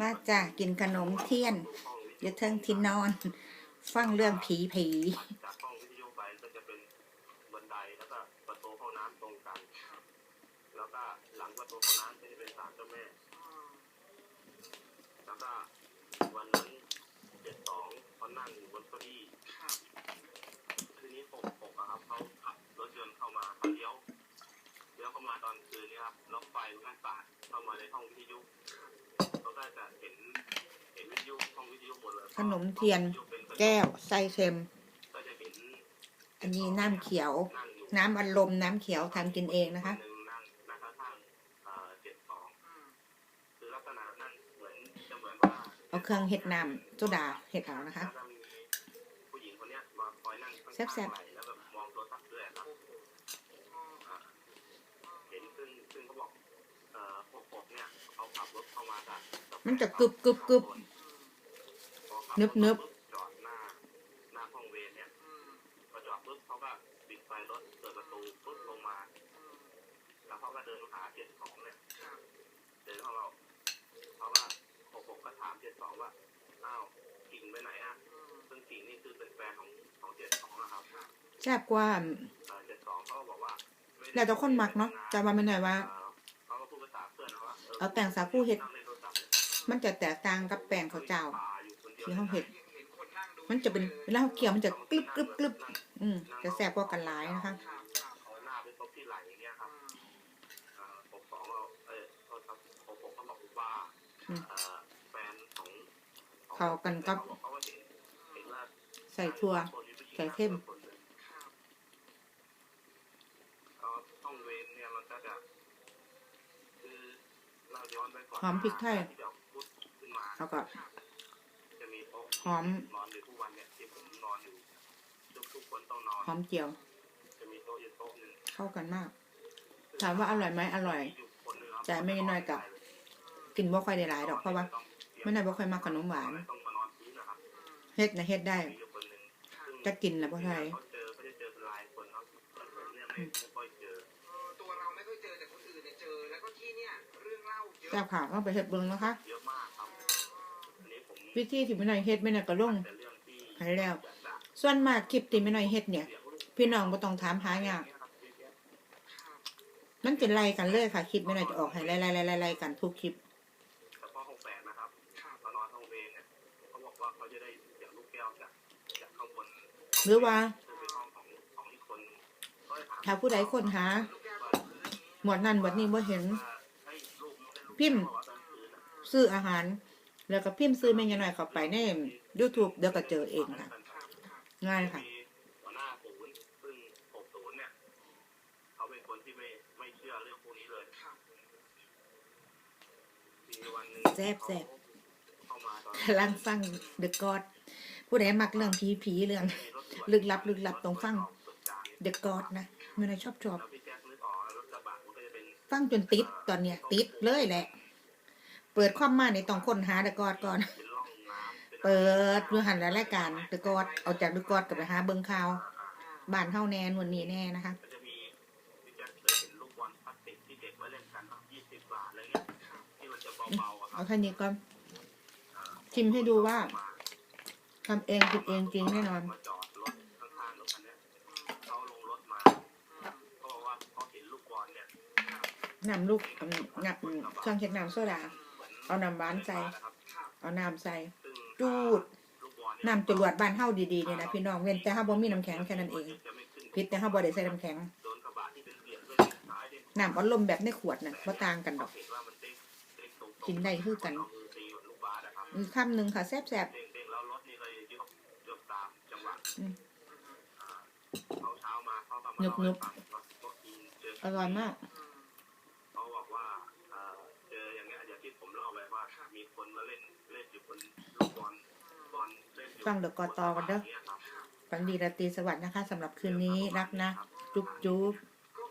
มาจ้ะกินขนมเทียนอยู่เทิงที่นอน ฟังเรื่องผีผีจากห้องวิทยุไปก็จะเป็นบันไดแล้วก็ประตูห้องน้ำตรงกัน แล้วก็หลังประตูห้องน้ำก็จะเป็นศาลเจ้าแม่ แล้วก็วันนั้นเจ็ดสองเขานั่งอยู่บนเก้าอี้คืนนี้หกหกอะครับเขาขับรถยนต์เข้ามาเขาเลี้ยวเลี้ยวเข้ามาตอนคืนนี้ครับแล้วไฟมันก็สาดเข้ามาในห้องวิทยุ ขาก็จะเห็นเห็นวิทยุห้องวิทยุหมดเลยขนมเทียนแก้วไส้เค็มก็จะเห็นอันนี้น้ำเขียวนั่งอยู่น้ำอัดลมน้ำเขียวทำกินเองนะคะหนึ่งนั่งนั่งข้างๆเอ่อเจ็ดสองคือลักษณะนั่นเหมือนจะเหมือนว่าเอาเครื่องเห็ดน้ำโซดาเห็ดเอานะคะแล้วก็ มเนี่ยเขาขับรถเข้ามาจากมันจะกึบกึบกึบพอขับนึบนึบรถจอดหน้าหน้าห้องเวรเนี่ยพอจอดปุ๊บเขาก็ปิดไฟรถเปิดประตูปุ๊บลงมา แล้วเขาก็เดินหาเจ็ดสองเนี่ยเดินเข้ามาเขาว่าหกหกก็ถามเจ็ดสองว่าอ้าวกิ่งไปไหนอะซึ่งกิ่งนี่คือเป็นแฟนของของเจ็ดสองนะครับแซ่บกว่าเจ็ดสองเขาก็บอกว่าไม่ได้แล้วแต่คนมักเนาะจะมาไม่หน่อยว่าเอ่อเขาก็พูดภาษา เอาแต่งสาคูเห็ด มันจะแตกต่างกับแป้งข้าวเจ้าที่เขาเห็ด มันจะเป็นเวลาเขี่ยวมันจะกรึบกรึบกรึบอืมจะแซ่บกว่ากันหลายนะคะเขากันกับใส่ถั่วใส่เข้มท้องเวรเนี่ยมันก็จะคือเราย้อนไปก่อน หอมพริกไทยแล้วก็หอมหอมเจียว เข้ากันมาก ถามว่าอร่อยไหมอร่อยจ่ายไม่น้อยกับ กินบ่ค่อยได้หลายดอกเพราะว่าไม่น่าบ่ค่อยมากขนมหวานเฮ็ดนะเฮ็ดได้จะกินแล้วบ่ไทย ที่เนี่ยเรื่องเล่าเยอะแซ่บค่ะก็ไปเฮ็ดเบิ่งนะคะ เยอะมากครับอันนี้ผมวิธีที่ไม่น้อยเฮ็ดไม่น้อยก็ลง แต่เรื่องที่ให้แล้ว อยากจะส่วนมากคลิปที่ไม่น้อยเฮ็ดเนี่ยพี่น้องบ่ต้องถามหายากมันจะไล่กันเลยค่ะคลิปไม่น้อยจะออกให้ไล่ๆๆๆๆกันทุกคลิปเฉพาะห้องแปดนะครับมานอนห้องเวรเนี่ยเขาบอกว่าเขาจะได้เสียงลูกแก้วจากจากข้างบนหรือว่าซึ่งเป็นห้องของของอีกคนก็เลยถามถ้าผู้ใดค้นหา ลูกแก้วว่าตกพื้นอย่างนี้หมวดนั้นหมวดนี้บ่เห็น ว่า พิมพ์แก้วว่าตอนคืนน่ะซื้ออาหาร แล้วก็พิมพ์ซื้อแม่ยายน้อยเข้าไปใน YouTube เดี๋ยวก็เจอเองค่ะ ง่ายค่ะมีหัวหน้าศูนย์ซึ่งหกศูนย์เนี่ยเขาเป็นคนที่ไม่ไม่เชื่อเรื่องพวกนี้เลยมีวันหนึ่งแซ่บแซ่บเข้ามาตอนกำลังฟังเดอะกอดผู้ใดมักเรื่องผีผีๆเรื่อง ลึกลับ ลึกลับต้องฟังเดอะกอดนะไม่ได้ชอบชอบ ฟังจนติดตอนเนี้ยติดเลยแหละ เปิดความมาในต้องค้นหาเดอะกอดก่อน เป็นร่องน้ำเป็นเปิดดูหันแล้วรายการเดอะกอดเอาจากเดอะกอดกลับไปหาเบิ่งข่าวบ้านเฮาแน่นวนนี้แน่นะคะมันจะมีพี่แจ๊คเคยเห็นลูกบอลพลาสติกที่เด็กไว้เล่นกันแบบยี่สิบบาทอะไรเงี้ยที่มันจะเบาๆอะครัเอาบแค่นี้ก่อนชิมให้ดูว่าทำเองกินเองจริงแน่นอน มาจอดรถข้างๆรถคันเนี้ยเขาลงรถมาเขาบอกว่าเขาเห็นลูกบอลเนี่ย น้ำลูกอืมงับอืมเครื่องเช็ดน้ำโซดาเหมือนเอาน้ำหวานใส่นะครับเอาน้ำใส่ซึ่งจูดลูกบอลเยน้ำจรวดบ้านเฮาดีๆเนี่ยนะพี่น้อง เว้นแต่เฮาบ่มีน้ำแข็งแค่นั้นเองจะไม่ขึ้นพิษแต่เฮาบ่ได้ใส่น้ำแข็งโดนกระบะที่เป็นเสียงด้วยซ้ายเด้งน้ำอัดลมแบบในขวดน่ะบ่ต่างกันดอกเห็นว่ามันเด้งเด้งตรงๆกินได้คือกันเอามือตีเหมือนลูกบาสอะครับอีกคำหนึ่งค่ะแซ่บเด้งเด้งแล้วรถนี่ก็ยกยกตามจังหวะอืมอ่าเขาเช้ามาเขาก็มานึบนึบเล่าให้ฟังว่าตัวจริงเจอๆอร่อยมาก ฟังเดี๋ยวกอตอกันเด้อย่างงี้ยครับฝันดีราตรีสวัสดิ์นะคะสำหรับคืนนี้รักนะ จุ๊บจุ๊บเ